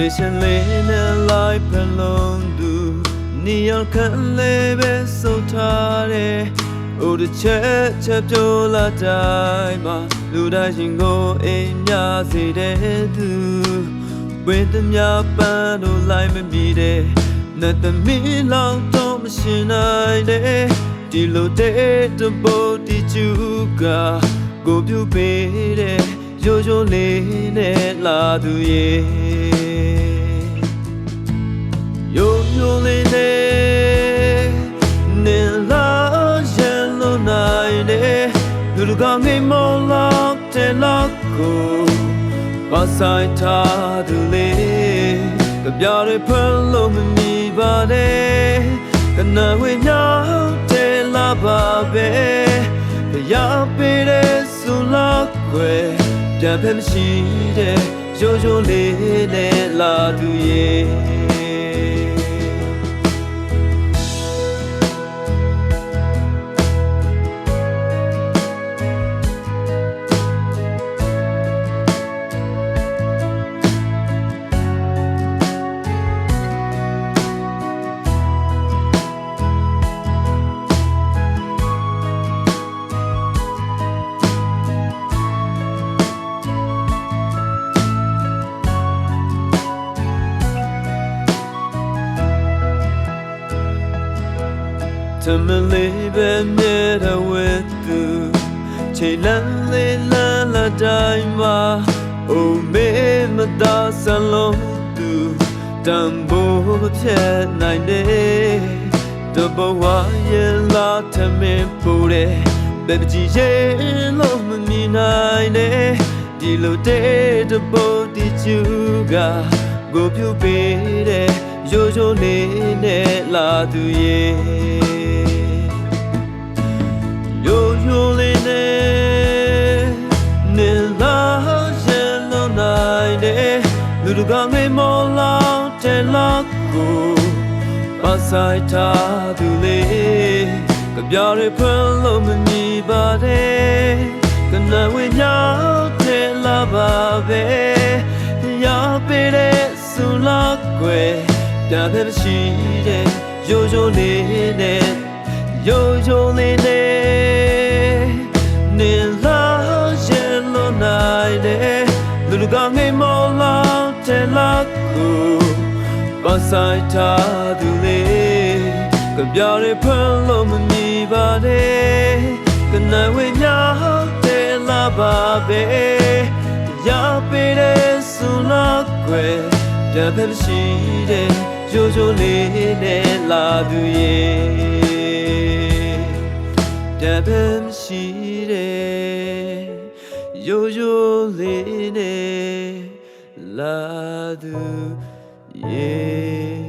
Nation lane and life alone do နေရခံလေးပဲစုံထားတယ်။အိုတချက်ချက်ပြောလာတိုင်းမှာလူတိုင်းရှင်ကိုအိမ်များစေတဲ့သူဝင်းသမျှပန်းတို့လိုက်မမီတဲ့နတ်သမီးလောင်တော့မရှင်နိုင်တဲ့ဒီလို lu ga ngai mo la te la ko ba sai ta du le ka bya re phan lo ma mi ba ne ka na we nya te la ba be ka ya pe de su la kwe ပြန်ဖက်မရှိတဲ့ရိုးရိုးလေးနဲ့လာသူရဲ့ တမလေးပဲမြဲတဲ့ဝဲသူချိန်လန်းလေးလန်းလာတိုင်းမှာအိုမေမသာဆလုံးသူတန်ဖို့မဖြတ်နိုင်တဲ့တဘဝရဲ့လာထမင်းပူတဲ့ဘယ်ပကြီးရဲ့လို့မမြင်နိုင်တဲ့ဒီလိုတဲ့တပုတ်တီချူကကိုပြုပေးတဲ့ရိုးရိုးလေးနဲ့လာသူရဲ့ lu du ga ngai mo la te la ko pa sai ta du le ka bya re phan lo ma ni ba de ka na we nya te la ba be ya pe de su la kwe ပြန်ဖက်ရှိတဲ့ရိုးရိုးလေးနဲ့ yo yo le ne ne la ye lo nai de lu lu ga ngai mo la te la ku ba sai ta du le ka bya re phan lo ma ni ba de ka na we nya te la ba be ya pe de su la kwe ပြန်ဖက်ရှိတဲ့ရိုးရိုးလေးနဲ့လာသူရဲ့တပမ်ရှိတဲ့ရိုးရိုးလေးနဲ့ evladı yeah.